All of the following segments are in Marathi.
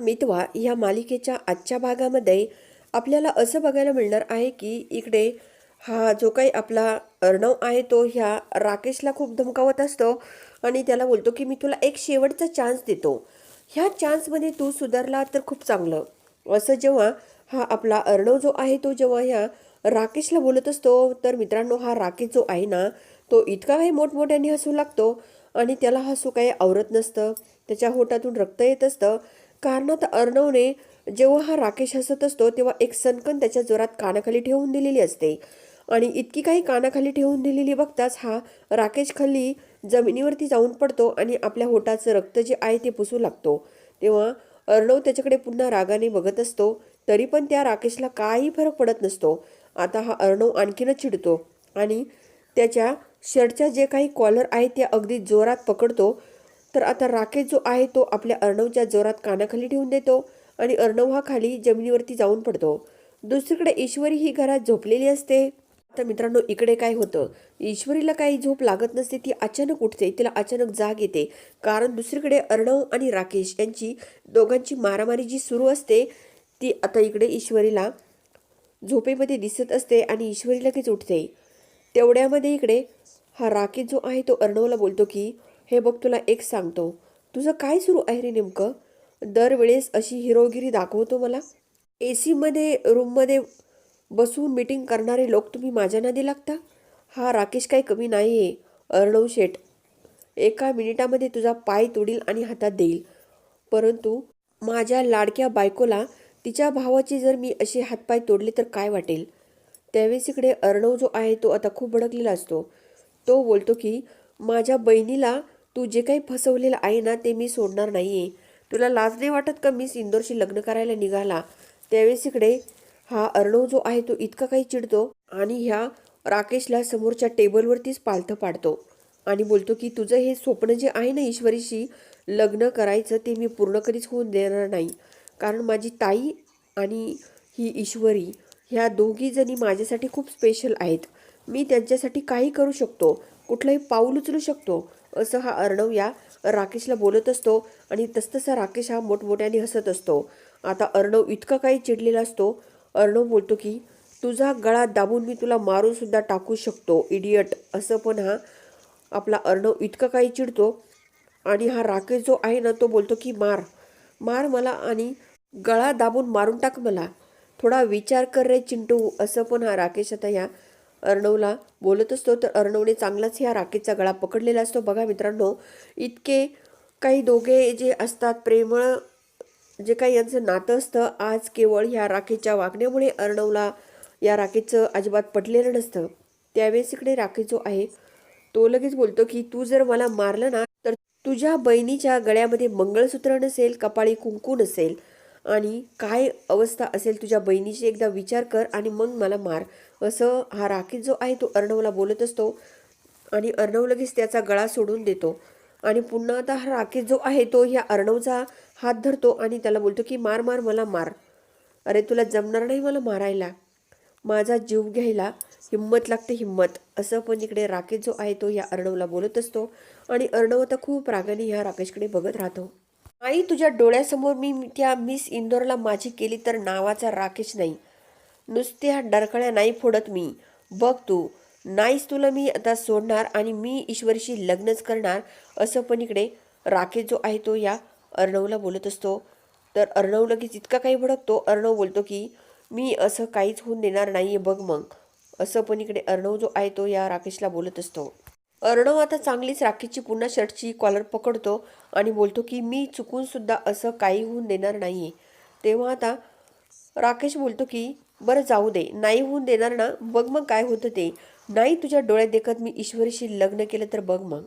मितवा या मालिकेच्या आजच्या भागामध्ये आपल्याला असं बघायला मिळणार आहे की इकडे हा जो काही आपला अर्णव आहे तो ह्या राकेशला खूप धमकावत असतो आणि त्याला बोलतो की मी तुला एक शेवटचा चान्स देतो. ह्या चान्समध्ये तू सुधारला तर खूप चांगलं. असं जेव्हा हा आपला अर्णव जो आहे तो जेव्हा ह्या राकेशला बोलत असतो तर मित्रांनो हा राकेश जो आहे ना तो इतका काही मोठमोठ्याने हसू लागतो आणि त्याला हसू काही आवरत नसतं. त्याच्या होटातून रक्त येत असतं. कारण आता अर्णवने जेव्हा हा राकेश हसत असतो तेव्हा एक सनकन त्याच्या जोरात कानाखाली ठेवून दिलेली असते. आणि इतकी काही कानाखाली ठेवून दिलेली बघताच हा राकेश खाली जमिनीवरती जाऊन पडतो आणि आपल्या होटाचं रक्त जे आहे ते पुसू लागतो. तेव्हा अर्णव त्याच्याकडे पुन्हा रागाने बघत असतो तरी पण त्या राकेशला काही फरक पडत नसतो. आता हा अर्णव आणखीनच चिडतो आणि त्याच्या शर्टच्या जे काही कॉलर आहे त्या अगदी जोरात पकडतो. तर आता राकेश जो आहे तो आपल्या अर्णवच्या जोरात कानाखाली ठेवून देतो आणि अर्णव हा खाली जमिनीवरती जाऊन पडतो. दुसरीकडे ईश्वरी ही घरात झोपलेली असते. आता मित्रांनो इकडे काय होतं? ईश्वरीला काही झोप लागत नसते ती अचानक उठते तिला अचानक जाग येते. कारण दुसरीकडे अर्णव आणि राकेश यांची दोघांची मारामारी जी सुरू असते ती आता इकडे ईश्वरीला झोपेमध्ये दिसत असते आणि ईश्वरी लगेच उठते. तेवढ्यामध्ये इकडे हा राकेश जो आहे तो अर्णवला बोलतो की हे बघ तुला एक सांगतो. तुझं काय सुरू आहे रे नेमकं? दरवेळेस अशी हिरोगिरी दाखवतो मला. ए सीमध्ये रूममध्ये बसून मीटिंग करणारे लोक तुम्ही माझ्या नादी लागता? हा राकेश काही कमी नाही आहे अर्णव शेठ. एका मिनिटामध्ये तुझा पाय तोडील आणि हातात देईल. परंतु माझ्या लाडक्या बायकोला तिच्या भावाचे जर मी असे हातपाय तोडले तर काय वाटेल? त्यावेळेस इकडे अर्णव जो आहे तो आता खूप भडकलेला असतो. तो बोलतो की माझ्या बहिणीला तू जे काही फसवलेलं आहे ना ते मी सोडणार नाही आहे तुला लाज नाही वाटत का मी इंदोरशी लग्न करायला निघाला? त्यावेळेस इकडे हा अर्णव जो आहे तो इतका काही चिडतो आणि ह्या राकेशला समोरच्या टेबलवरतीच पालथं पाडतो आणि बोलतो की तुझं हे स्वप्न जे आहे ना ईश्वरीशी लग्न करायचं ते मी पूर्ण कधीच होऊन देणार नाही. कारण माझी ताई आणि ही ईश्वरी ह्या दोघी जणी माझ्यासाठी खूप स्पेशल आहेत. मी त्यांच्यासाठी काही करू शकतो. कुठलंही पाऊल उचलू शकतो. असं हा अर्णव या राकेशला बोलत असतो आणि तसतसा राकेश हा मोठमोठ्याने हसत असतो. आता अर्णव इतका काही चिडलेला असतो. अर्णव बोलतो की तुझा गळा दाबून मी तुला मारूनसुद्धा टाकू शकतो इडियट. असं पण हा आपला अर्णव इतका काही चिडतो. आणि हा राकेश जो आहे ना तो बोलतो की मार मार मला आणि गळा दाबून मारून टाक मला. थोडा विचार कर रे चिंटू. असं पण हा राकेश आता या अर्णवला बोलत असतो तर अर्णवने चांगलाच ह्या राखेचा गळा पकडलेला असतो. बघा मित्रांनो इतके काही दोघे जे असतात प्रेमळ जे काही यांचं नातं असतं आज केवळ ह्या राखेच्या वागण्यामुळे अर्णवला या राखेचं अजिबात पटलेलं नसतं. त्यावेळेस इकडे राखे जो आहे तो लगेच बोलतो की तू जर मला मारलं ना तर तुझ्या बहिणीच्या गळ्यामध्ये मंगळसूत्र नसेल कपाळी कुंकू नसेल आणि काय अवस्था असेल तुझ्या बहिणीची एकदा विचार कर आणि मग मला मार. असं हा राकेश जो आहे तो अर्णवला बोलत असतो आणि अर्णव लगेच त्याचा गळा सोडून देतो. आणि पुन्हा आता हा राकेश जो आहे तो ह्या अर्णवचा हात धरतो आणि त्याला बोलतो की मार मार मला मार. अरे तुला जमणार नाही मला मारायला. माझा जीव घ्यायला हिंमत लागते हिंमत. असं पण इकडे राकेश जो आहे तो या अर्णवला बोलत असतो. आणि अर्णव आता खूप रागाने ह्या राकेशकडे बघत राहतो. आई तुझ्या डोळ्यासमोर मी त्या मिस इंदोरला माझी केली तर नावाचा राकेश नाही. नुसत्या डरकळ्या नाही फोडत मी. बघ तू नाहीच तुला मी आता सोडणार आणि मी ईश्वरीशी लग्नच करणार असं पण इकडे राकेश जो आहे तो या अर्णवला बोलत असतो. तर अर्णव लगेच इतका काही भडकतो. अर्णव बोलतो की मी असं काहीच होऊन देणार नाही आहे बघ मग. असं पण इकडे अर्णव जो आहे तो या राकेशला बोलत असतो. अर्णव आता चांगलीच राकेशची पुन्हा शर्टची कॉलर पकडतो आणि बोलतो की मी चुकूनसुद्धा असं काही होऊन देणार नाही आहे तेव्हा आता राकेश बोलतो की बरं जाऊ दे नाही होऊन देणार ना बघ मग काय होतं ते? नाही तुझ्या डोळ्यात देखत मी ईश्वरीशी लग्न केलं तर बघ मग.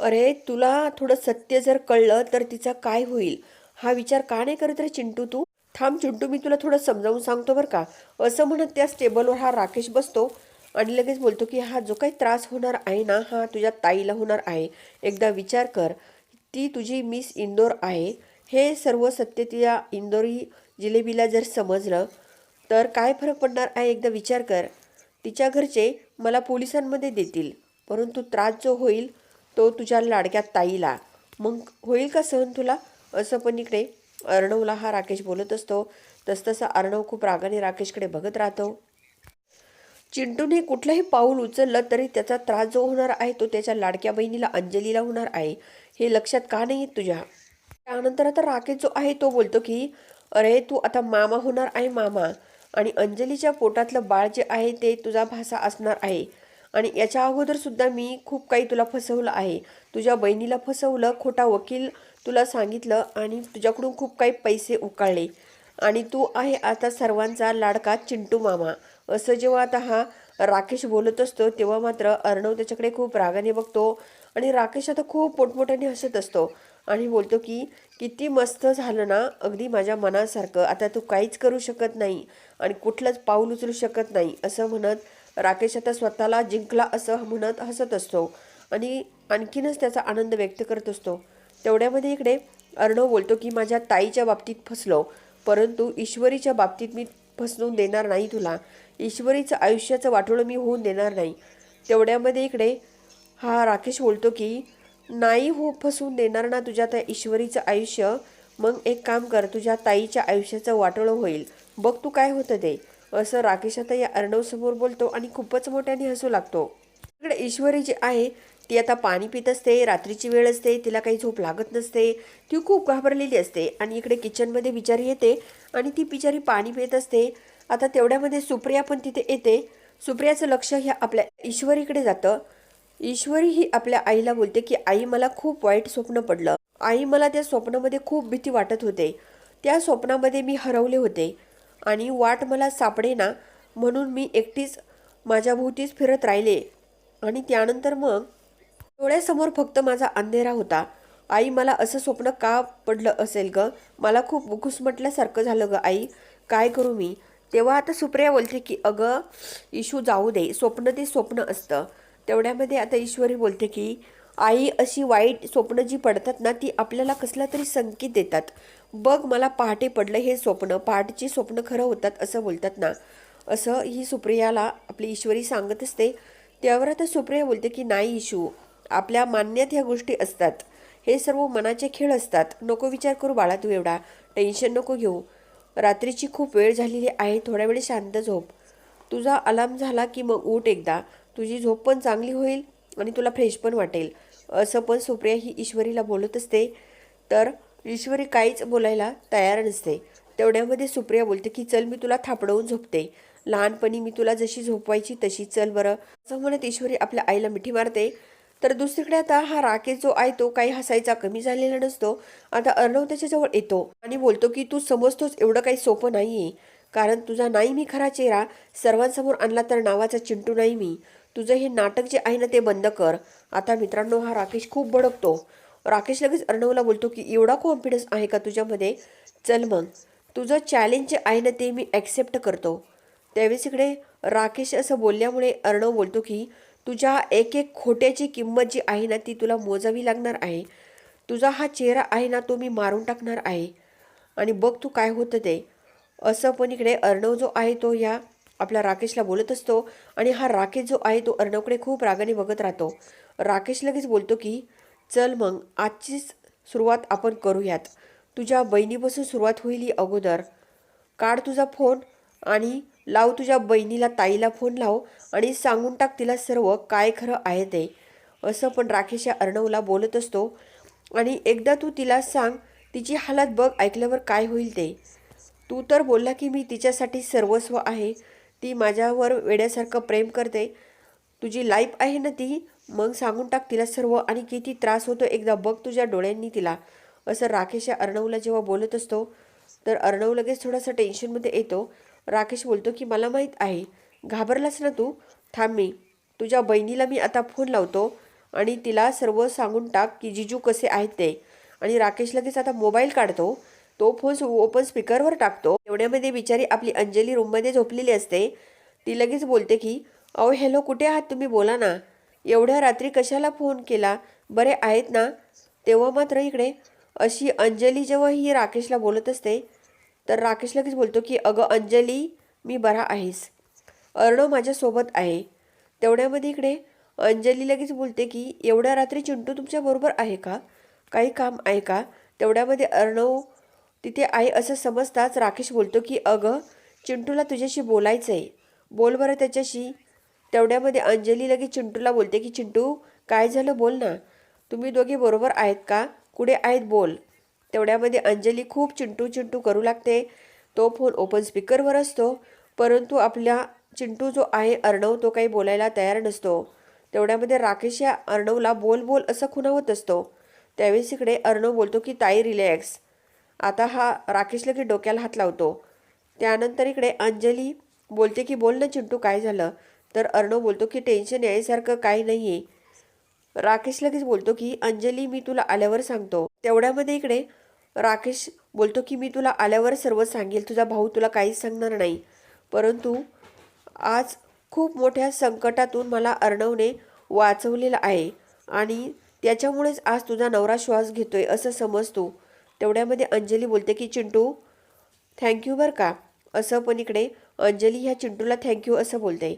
अरे तुला थोडं सत्य जर कळलं तर तिचा काय होईल? हा विचार का नाही करत रे चिंटू तू? थांब चिंटू मी तुला थोडं समजावून सांगतो बरं का. असं म्हणत त्याच टेबलवर हा राकेश बसतो आणि लगेच बोलतो की हा जो काही त्रास होणार आहे ना हा तुझ्या ताईला होणार आहे. एकदा विचार कर. ती तुझी मिस इंदोर आहे. हे सर्व सत्य तिच्या इंदोरी जिलेबीला जर समजलं तर काय फरक पडणार आहे एकदा विचार कर. तिच्या घरचे मला पोलिसांमध्ये देतील परंतु त्रास जो होईल तो तुझ्या लाडक्या ताईला. मग होईल का सहन तुला? असं पण इकडे अर्णवला हा राकेश बोलत असतो. तसतसा अर्णव खूप रागाने राकेशकडे बघत राहतो. चिंटूने कुठलंही पाऊल उचललं तरी त्याचा त्रास जो होणार आहे तो त्याच्या लाडक्या बहिणीला अंजलीला होणार आहे हे लक्षात का नाही येत तुझ्या? त्यानंतर आता राकेश जो आहे तो बोलतो की अरे तू आता मामा होणार आहे मामा. आणि अंजलीच्या पोटातलं बाळ जे आहे ते तुझा भासा असणार आहे. आणि याच्या अगोदर सुद्धा मी खूप काही तुला फसवलं आहे. तुझ्या बहिणीला फसवलं खोटा वकील तुला सांगितलं आणि तुझ्याकडून खूप काही पैसे उकाळले. आणि तू आहे आता सर्वांचा लाडका चिंटू मामा. असं जेव्हा आता हा राकेश बोलत असतो तेव्हा मात्र अर्णव त्याच्याकडे खूप रागाने बघतो. आणि राकेश आता खूप पोटमोठ्याने हसत असतो. आणि बोलतो की किती मस्त झालं ना अगदी माझ्या मनासारखं. आता तू काहीच करू शकत नाही आणि कुठलंच पाऊल उचलू शकत नाही असं म्हणत राकेश आता स्वतःला जिंकला असं म्हणत हसत असतो. आणि आणखीनच त्याचा आनंद व्यक्त करत असतो. तेवढ्यामध्ये इकडे अर्णव बोलतो की माझ्या ताईच्या बाबतीत फसलो. परंतु ईश्वरीच्या बाबतीत मी फसवून देणार नाही तुला. ईश्वरीचं आयुष्याचं वाटोळं मी होऊन देणार नाही. तेवढ्यामध्ये इकडे हा राकेश बोलतो की नाही हो फसवून देणार ना तुझ्या त्या ईश्वरीचं आयुष्य. मग एक काम कर तुझ्या ताईच्या आयुष्याचं वाटोळं होईल. बघ तू काय होतं ते. असं राकेश आता या अर्णवसमोर बोलतो आणि खूपच मोठ्याने हसू लागतो. इकडे ईश्वरी जी आहे ती आता पाणी पित असते रात्रीची वेळ असते तिला काही झोप लागत नसते. ती खूप घाबरलेली असते आणि इकडे किचनमध्ये बिचारी येते आणि ती बिचारी पाणी पित असते. आता तेवढ्यामध्ये सुप्रिया पण तिथे येते. सुप्रियाचं लक्ष ह्या आपल्या ईश्वरीकडे जातं. ईश्वरी ही आपल्या आईला बोलते की आई मला खूप वाईट स्वप्न पडलं. आई मला त्या स्वप्नामध्ये खूप भीती वाटत होते. त्या स्वप्नामध्ये मी हरवले होते. आणि वाट मला सापडे ना म्हणून मी एकटीच माझ्याभोवतीच फिरत राहिले. आणि त्यानंतर मग डोळ्यासमोर फक्त माझा अंधेरा होता. आई मला असं स्वप्न का पडलं असेल ग? मला खूप घुसमटल्यासारखं झालं ग आई. काय करू मी? तेव्हा आता सुप्रिया बोलते की अगं इशू जाऊ दे. स्वप्न ते स्वप्न असतं. तेवढ्यामध्ये आता ईश्वरी बोलते की आई अशी वाईट स्वप्न जी पडतात ना ती आपल्याला कसला तरी संकेत देतात. बघ मला पहाटे पडलं हे स्वप्न पहाटेची स्वप्न खरं होतात असं बोलतात ना. असं ही सुप्रियाला आपली ईश्वरी सांगत असते. त्यावर आता सुप्रिया बोलते की नाही इशू आपल्या मान्यात ह्या गोष्टी असतात. हे सर्व मनाचे खेळ असतात. नको विचार करू बाळा तू एवढा. टेन्शन नको घेऊ. रात्रीची खूप वेळ झालेली आहे. थोड्या वेळ शांत झोप. तुझा अलार्म झाला की मग उठ एकदा. तुझी झोप पण चांगली होईल आणि तुला फ्रेश पण वाटेल. असं पण सुप्रिया ही ईश्वरीला बोलत असते. तर ईश्वरी काहीच बोलायला तयार नसते. तेवढ्यामध्ये सुप्रिया बोलते की चल मी तुला थापडवून झोपते. लहानपणी मी तुला जशी झोपवायची तशी चल बरं. असं म्हणत ईश्वरी आपल्या आईला मिठी मारते. तर दुसरीकडे आता हा राकेश जो आहे तो काही हसायचा कमी झालेला नसतो. आता अर्णव त्याच्याजवळ येतो आणि बोलतो की तू समजतोच एवढं काही सोपं नाही आहे कारण तुझा नाही मी खरा चेहरा सर्वांसमोर आणला तर नावाचा चिंटू नाही मी. तुझं हे नाटक जे आहे ना ते बंद कर. आता मित्रांनो हा राकेश खूप भडकतो. राकेश लगेच अर्णवला बोलतो की एवढा कॉन्फिडन्स आहे का तुझ्यामध्ये? चल मग. तुझं चॅलेंज जे आहे ना ते मी ॲक्सेप्ट करतो. त्यावेळेस इकडे राकेश असं बोलल्यामुळे अर्णव बोलतो की तुझ्या एक एक खोट्याची किंमत जी आहे ना ती तुला मोजावी लागणार आहे. तुझा हा चेहरा आहे ना तो मी मारून टाकणार आहे. आणि बघ तू काय होतं ते. असं पण इकडे अर्णव जो आहे तो या आपल्या राकेशला बोलत असतो आणि हा राकेश जो आहे तो अर्णवकडे खूप रागाने बघत राहतो. राकेश लगेच बोलतो की चल मग आजचीच सुरुवात आपण करूयात. तुझ्या बहिणीपासून सुरुवात होईल ही अगोदर. काढ तुझा फोन आणि लाव तुझ्या बहिणीला ताईला फोन लाव आणि सांगून टाक तिला सर्व काय खरं आहे ते. असं पण राकेश या अर्णवला बोलत असतो आणि एकदा तू तिला सांग तिची हालत बघ ऐकल्यावर काय होईल ते. तू तर बोलला की मी तिच्यासाठी सर्वस्व आहे. ती माझ्यावर वेड्यासारखं प्रेम करते. तुझी लाईफ आहे ना ती? मग सांगून टाक तिला सर्व आणि किती त्रास होतो एकदा बघ तुझ्या डोळ्यांनी तिला. असं राकेश या अर्णवला जेव्हा बोलत असतो तर अर्णव लगेच थोडासा टेन्शनमध्ये येतो. राकेश बोलतो की मला माहीत आहे. घाबरलास ना तू? थांब मी. तुझ्या बहिणीला मी आता फोन लावतो आणि तिला सर्व सांगून टाक की जिजू कसे आहेत ते. आणि राकेश लगेच आता मोबाईल काढतो. तो फोन ओपन स्पीकरवर टाकतो. एवढ्यामध्ये बिचारी आपली अंजली रूममध्ये झोपलेली असते. ती लगेच बोलते की अहो हॅलो कुठे आहात तुम्ही? बोला ना. एवढ्या रात्री कशाला फोन केला? बरे आहेत ना. तेव्हा मात्र इकडे. अशी अंजली जेव्हा ही राकेशला बोलत असते तर राकेश लगेच बोलतो की अगं अंजली मी बरा आहेस. अर्णव माझ्यासोबत आहे. तेवढ्यामध्ये इकडे अंजली लगेच बोलते की एवढ्या रात्री चिंटू तुमच्याबरोबर आहे का? काही काम आहे का? तेवढ्यामध्ये अर्णव तिथे आहे असं समजताच राकेश बोलतो की अगं चिंटूला तुझ्याशी बोलायचं आहे बोल बरं त्याच्याशी. तेवढ्यामध्ये अंजली लगेच चिंटूला बोलते की चिंटू काय झालं बोल ना. तुम्ही दोघे बरोबर आहेत का? कुठे आहेत बोल. तेवढ्यामध्ये अंजली खूप चिंटू चिंटू करू लागते. तो फोन ओपन स्पीकरवर असतो परंतु आपल्या चिंटू जो आहे अर्णव तो काही बोलायला तयार नसतो. तेवढ्यामध्ये राकेश या अर्णवला बोल बोल असं खुणावत असतो. त्यावेळेस इकडे अर्णव बोलतो की ताई रिलॅक्स. आता हा राकेश लगेच डोक्याला हात लावतो. त्यानंतर इकडे अंजली बोलते की बोल ना चिंटू काय झालं? तर अर्णव बोलतो की टेन्शन यायसारखं काही नाही आहे राकेश लगेच बोलतो की अंजली मी तुला आल्यावर सांगतो. तेवढ्यामध्ये इकडे राकेश बोलतो की मी तुला आल्यावर सर्व सांगेल तुझा भाऊ तुला काहीच सांगणार नाही. परंतु आज खूप मोठ्या संकटातून मला अर्णवने वाचवलेलं आहे आणि त्याच्यामुळेच आज तुझा नवरा श्वास घेतोय असं समज तू. तेवढ्यामध्ये अंजली बोलते की चिंटू थँक्यू बरं का. असं पण इकडे अंजली ह्या चिंटूला थँक्यू असं बोलते.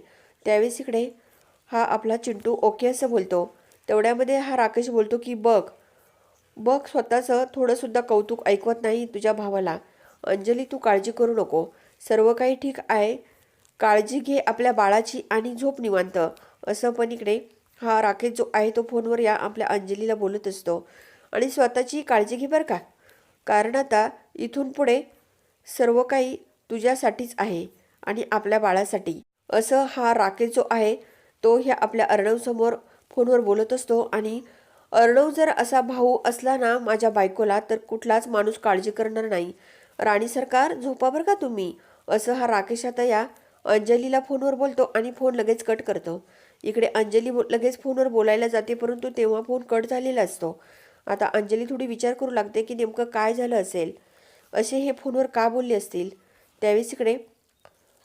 त्यावेळेस इकडे हा आपला चिंटू ओके असं बोलतो. तेवढ्यामध्ये हा राकेश बोलतो की बघ बघ स्वतःचं थोडंसुद्धा कौतुक ऐकवत नाही तुझ्या भावाला. अंजली तू काळजी करू नको. सर्व काही ठीक आहे. काळजी घे आपल्या बाळाची आणि झोप निवांत. असं पण इकडे हा राकेश जो आहे तो फोनवर या आपल्या अंजलीला बोलत असतो. आणि स्वतःची काळजी घे बरं का. कारण आता इथून पुढे सर्व काही तुझ्यासाठीच आहे आणि आपल्या बाळासाठी. असं हा राकेश जो आहे तो ह्या आपल्या अर्णवसमोर फोनवर बोलत असतो आणि अर्णव जर असा भाऊ असला ना माझ्या बायकोला तर कुठलाच माणूस काळजी करणार नाही. राणी सरकार झोपा बरं का तुम्ही? असं हा राकेश आता या अंजलीला फोनवर बोलतो आणि फोन लगेच कट करतो. इकडे अंजली लगेच फोनवर बोलायला जाते परंतु तेव्हा फोन कट झालेला असतो. आता अंजली थोडी विचार करू लागते की नेमकं काय झालं असेल. असे हे फोनवर का बोलले असतील? त्यावेळेस इकडे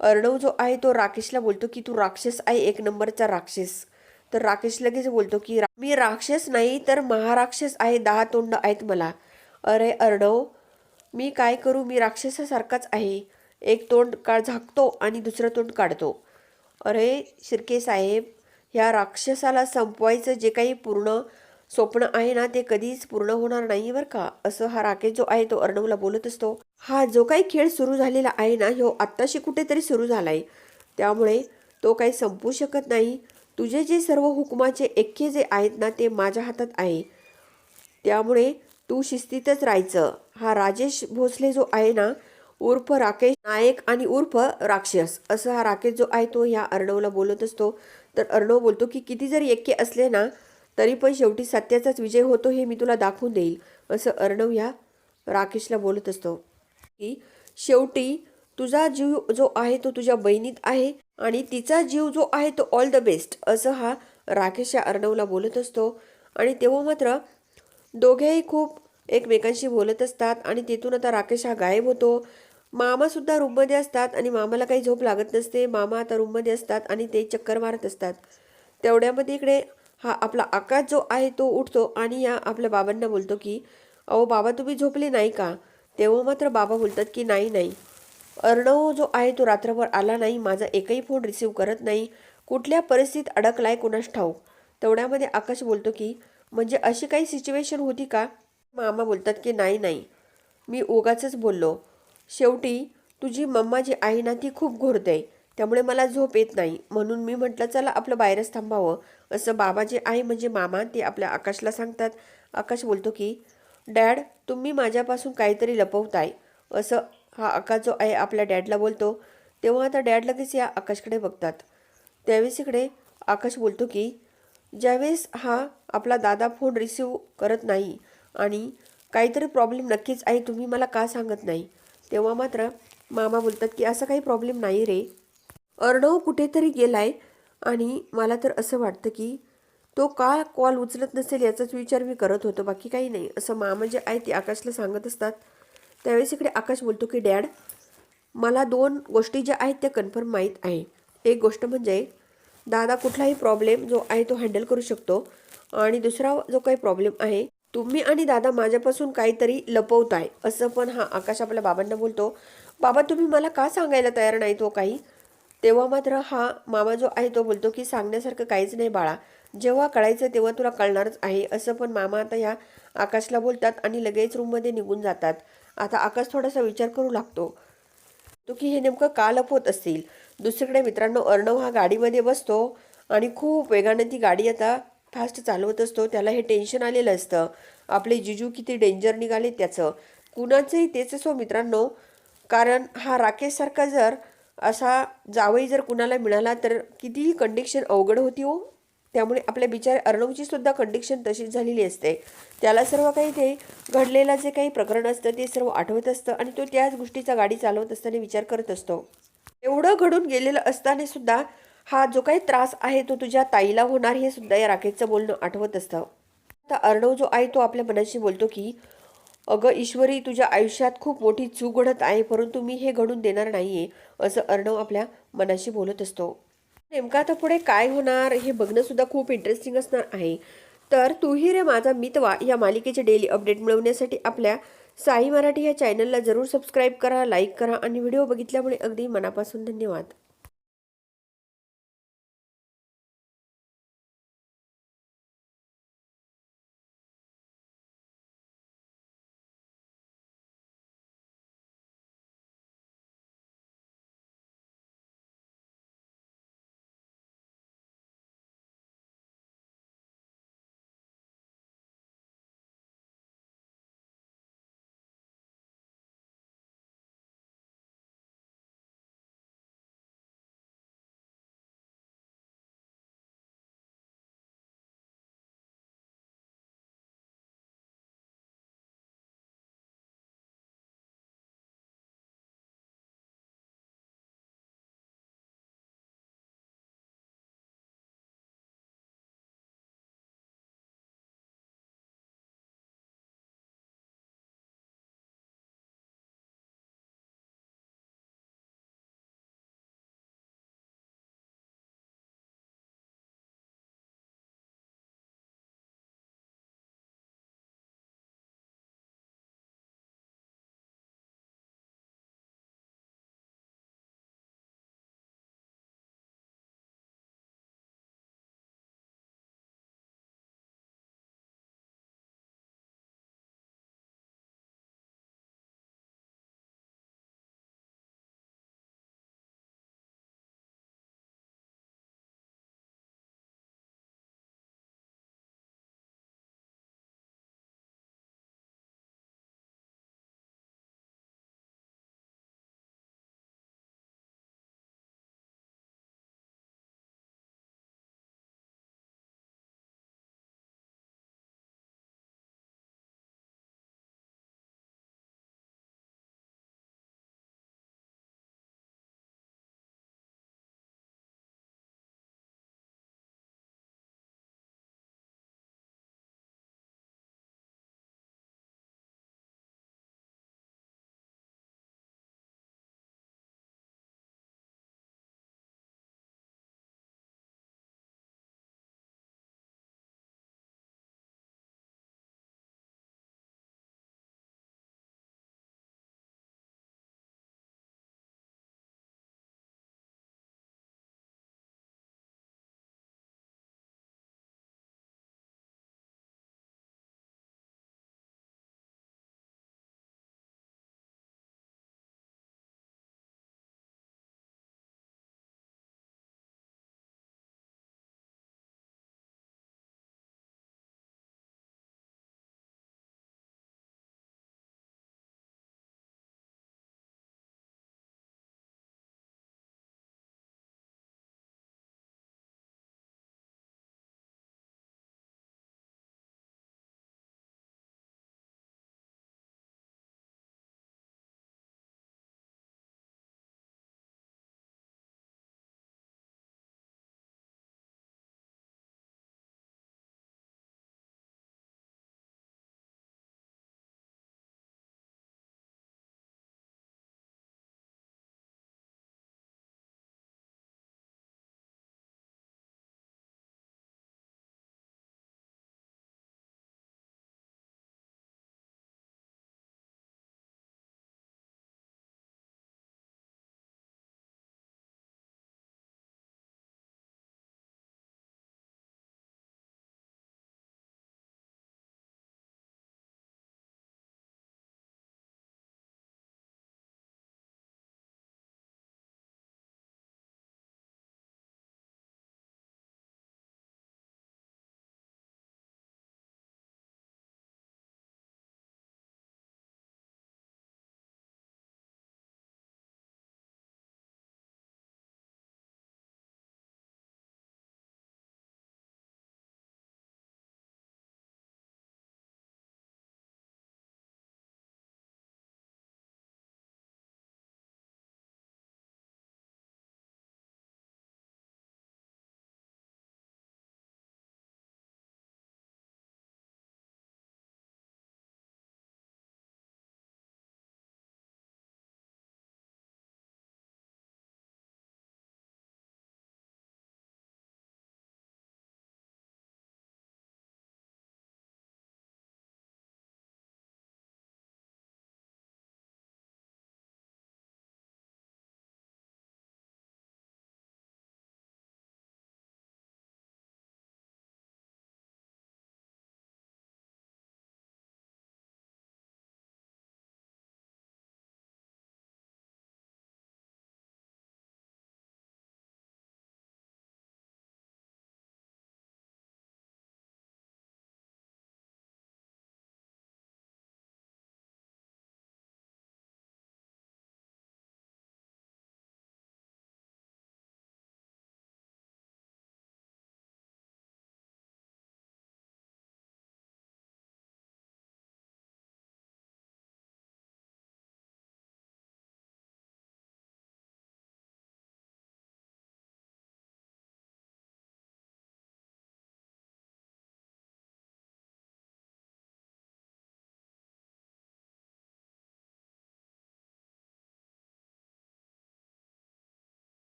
अर्णव जो आहे तो राकेशला बोलतो की तू राक्षस आहे एक नंबरचा राक्षस. तर राकेश लगेच बोलतो की रा- मी राक्षस नाही तर महाराक्षस आहे दहा तोंड आहेत मला. अरे अर्णव मी काय करू? मी राक्षसासारखाच आहे. एक तोंड का झाकतो आणि दुसरं तोंड काढतो. अरे शिर्के साहेब ह्या राक्षसाला संपवायचं जे काही पूर्ण स्वप्न आहे ना ते कधीच पूर्ण होणार नाही बरं का. असं हा राकेश जो आहे तो अर्णवला बोलत असतो. हा जो काही खेळ सुरू झालेला आहे ना ह्यो आत्ताशी कुठेतरी सुरू झाला आहे त्यामुळे तो काही संपू शकत नाही. तुझे जे सर्व हुकुमाचे एक्के जे आहेत ना ते माझ्या हातात आहे. त्यामुळे तू शिस्तीतच राहायचं. हा राजेश भोसले जो आहे ना उर्फ राकेश नायक आणि उर्फ राक्षस असं हा राकेश जो आहे तो ह्या अर्णवला बोलत असतो. तर अर्णव बोलतो की किती जरी एक्के असले ना तरी पण शेवटी सत्याचाच विजय होतो हे मी तुला दाखवून देईल असं अर्णव ह्या राकेशला बोलत असतो. की शेवटी तुझा जीव जो आहे तो तुझ्या बहिणीत आहे आणि तिचा जीव जो आहे तो ऑल द बेस्ट असं हा राकेश या अर्णवला बोलत असतो. आणि तेव्हा मात्र दोघेही खूप एकमेकांशी बोलत असतात आणि तिथून आता राकेश हा गायब होतो. मामासुद्धा रूममध्ये असतात आणि मामाला काही झोप लागत नसते. मामा आता रूममध्ये असतात आणि ते चक्कर मारत असतात. तेवढ्यामध्ये इकडे हा आपला आकाश जो आहे तो उठतो आणि या आपल्या बाबांना बोलतो की अहो बाबा तुम्ही झोपले नाही का? तेव्हा मात्र बाबा बोलतात की नाही नाही. अर्णव जो आहे तो रात्रभर आला नाही माझा एकही फोन रिसीव करत नाही. कुठल्या परिस्थितीत अडकलाय कुणास ठाऊक? तेवढ्यामध्ये आकाश बोलतो की म्हणजे अशी काही सिच्युएशन होती का? मामा बोलतात की नाही नाही. मी उगाचच बोललो. शेवटी तुझी मम्मा जी आहे ना ती खूप घोरते. त्यामुळे मला झोप येत नाही. म्हणून मी म्हटलं चला आपलं बाहेरच थांबावं. असं बाबा जे आहे म्हणजे मामा ते आपल्या आकाशला सांगतात. आकाश बोलतो की डॅड तुम्ही माझ्यापासून काहीतरी लपवताय. असं हा आकाश जो आहे आपल्या डॅडला बोलतो. तेव्हा आता डॅड लगेच या आकाशकडे बघतात. त्यावेळेस इकडे आकाश बोलतो की ज्यावेळेस हा आपला दादा फोन रिसीव करत नाही आणि काहीतरी प्रॉब्लेम नक्कीच आहे तुम्ही मला का सांगत नाही? तेव्हा मात्र मामा बोलतात की असं काही प्रॉब्लेम नाही रे. अर्णव कुठेतरी गेलाय. आणि मला तर असं वाटतं की तो का कॉल उचलत नसेल याचाच विचार मी करत होतो. बाकी काही नाही. असं मामा जे म्हणजे आहे ते आकाशला सांगत असतात. त्यावेळेस इकडे आकाश बोलतो की डॅड मला दोन गोष्टी ज्या आहेत त्या कन्फर्म माहीत आहे. एक गोष्ट म्हणजे दादा कुठलाही प्रॉब्लेम जो आहे तो हँडल करू शकतो. आणि दुसरा जो काही प्रॉब्लेम आहे तुम्ही आणि दादा माझ्यापासून काहीतरी लपवताय. असं पण हा आकाश आपल्या बाबांना बोलतो. बाबा तुम्ही मला का सांगायला तयार नाही तो काही? तेव्हा मात्र हा मामा जो आहे तो बोलतो की सांगण्यासारखं काहीच नाही बाळा. जेव्हा कळायचं तेव्हा तुला कळणारच आहे असं पण मामा आता ह्या आकाशला बोलतात आणि लगेच रूममध्ये निघून जातात. आता आकाश थोडासा विचार करू लागतो. तो की हे नेमकं का लपवत असतील? दुसरीकडे मित्रांनो अर्णव हा गाडीमध्ये बसतो आणि खूप वेगाने ती गाडी आता फास्ट चालवत असतो. त्याला हे टेन्शन आलेलं असतं. आपले जिजू किती डेंजर निघाले त्याचं. कुणाचंही तेच असो मित्रांनो कारण हा राकेशसारखा जर असा जावई जर कुणाला मिळाला तर कितीही कंडिक्शन अवघड होती हो. त्यामुळे आपल्या बिचारे अर्णवची सुद्धा कंडिक्शन तशीच झालेली असते. त्याला सर्व काही ते घडलेलं जे काही प्रकरण असतं ते सर्व आठवत असतं आणि तो त्याच गोष्टीचा गाडी चालवत असताना विचार करत असतो. एवढं घडून गेलेलं असताना सुद्धा हा जो काही त्रास आहे तो तुझ्या ताईला होणार हे सुद्धा या राकेशचं बोलणं आठवत असतं. आता अर्णव जो आहे तो आपल्या मनाशी बोलतो की अगं ईश्वरी तुझ्या आयुष्यात खूप मोठी चूक घडत आहे परंतु मी हे घडून देणार नाहीये असं अर्णव आपल्या मनाशी बोलत असतो. नेमकं आता पुढे काय होणार हे बघणं सुद्धा खूप इंटरेस्टिंग असणार आहे. तर तूही रे माझा मितवा या मालिकेचे डेली अपडेट मिळवण्यासाठी आपल्या साई मराठी या चॅनलला जरूर सबस्क्राईब करा लाईक करा आणि व्हिडिओ बघितल्यामुळे अगदी मनापासून धन्यवाद.